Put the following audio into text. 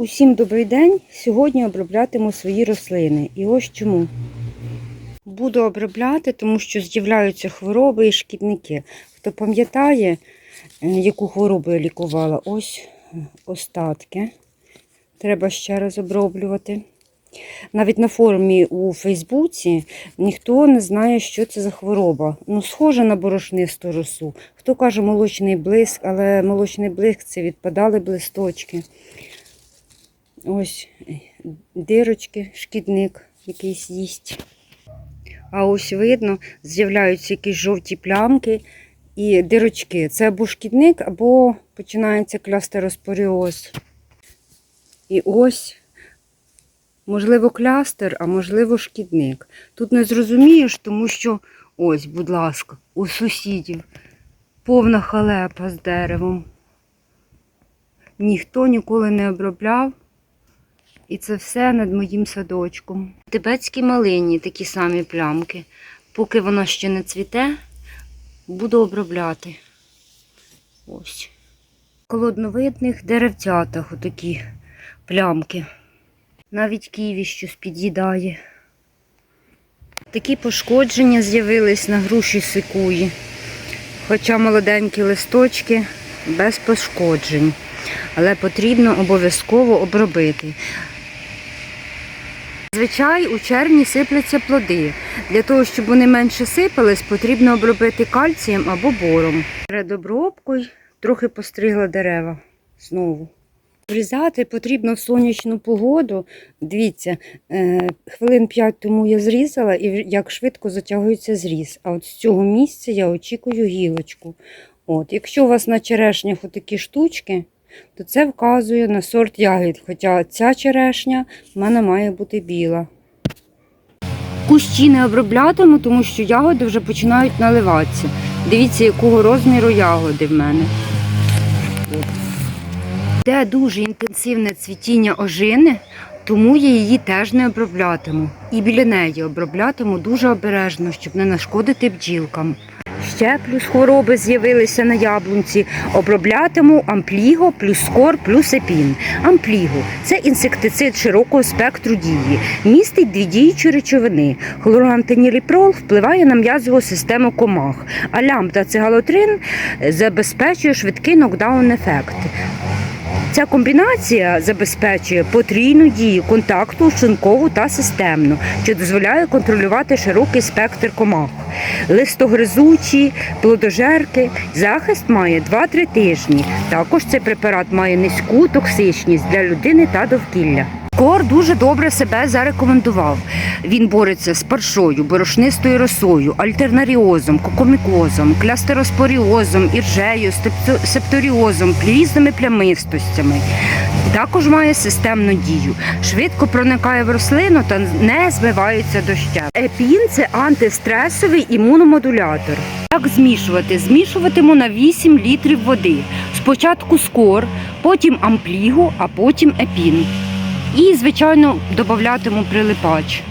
Усім добрий день! Сьогодні оброблятиму свої рослини. І ось чому. Буду обробляти, тому що з'являються хвороби і шкідники. Хто пам'ятає, е, яку хворобу я лікувала? Ось е, остатки. Треба ще раз оброблювати. Навіть на форумі у Фейсбуці ніхто не знає, що це за хвороба. Ну, схоже на борошнисту росу. Хто каже молочний блиск, але молочний блиск це відпадали блисточки. Ось е, дирочки, шкідник якийсь їсть. А ось видно, з'являються якісь жовті плямки і дирочки. Це або шкідник, або починається клястероспоріоз. І ось, можливо, клястер, а можливо, шкідник. Тут не зрозумієш, тому що, ось, будь ласка, у сусідів повна халепа з деревом. Ніхто ніколи не обробляв. І це все над моїм садочком. В тибетській малині такі самі плямки. Поки воно ще не цвіте, буду обробляти. Ось. Колодновидних деревцятах отакі плямки. Навіть ківі щось під'їдає. Такі пошкодження з'явились на груші сикуї. Хоча молоденькі листочки без пошкоджень. Але потрібно обов'язково обробити. Зазвичай у червні сипляться плоди. Для того, щоб вони менше сипались, потрібно обробити кальцієм або бором. Перед обробкою трохи постригла дерева знову. Врізати потрібно в сонячну погоду. Дивіться, е, хвилин 5 тому я зрізала і як швидко затягується зріз. А от з цього місця я очікую гілочку. От, якщо у вас на черешнях отакі штучки, то це вказує на сорт ягід. Хоча ця черешня в мене має бути біла. Кущі не оброблятиму, тому що ягоди вже починають наливатися. Дивіться, якого розміру ягоди в мене. Де дуже інтенсивне цвітіння ожини, тому я її теж не оброблятиму. І біля неї оброблятиму дуже обережно, щоб не нашкодити бджілкам. Ще плюс хвороби з'явилися на яблунці. Оброблятиму ампліго, плюс скор, плюс епін. Ампліго це інсектицид широкого спектру дії. Містить дві діючі речовини. Хлорантиніліпрол впливає на м'язову систему комах, а лямбда цигалотрин забезпечує швидкий нокдаун-ефект. Ця комбінація забезпечує потрійну дію контакту шинкову та системну, що дозволяє контролювати широкий спектр комах. Листогризучі, плодожерки. Захист має 2-3 тижні. Також цей препарат має низьку токсичність для людини та довкілля. Кор дуже добре себе зарекомендував. Він бореться з паршою, борошнистою росою, альтернаріозом, кокомікозом, клястероспоріозом, іржею, септоріозом, різними плямистостями. Також має системну дію. Швидко проникає в рослину та не змивається дощем. Епін це антистресовий імуномодулятор. Як змішувати? Змішуватиму на 8 літрів води. Спочатку скор, потім амплігу, а потім епін. І, звичайно, додатиму прилипач.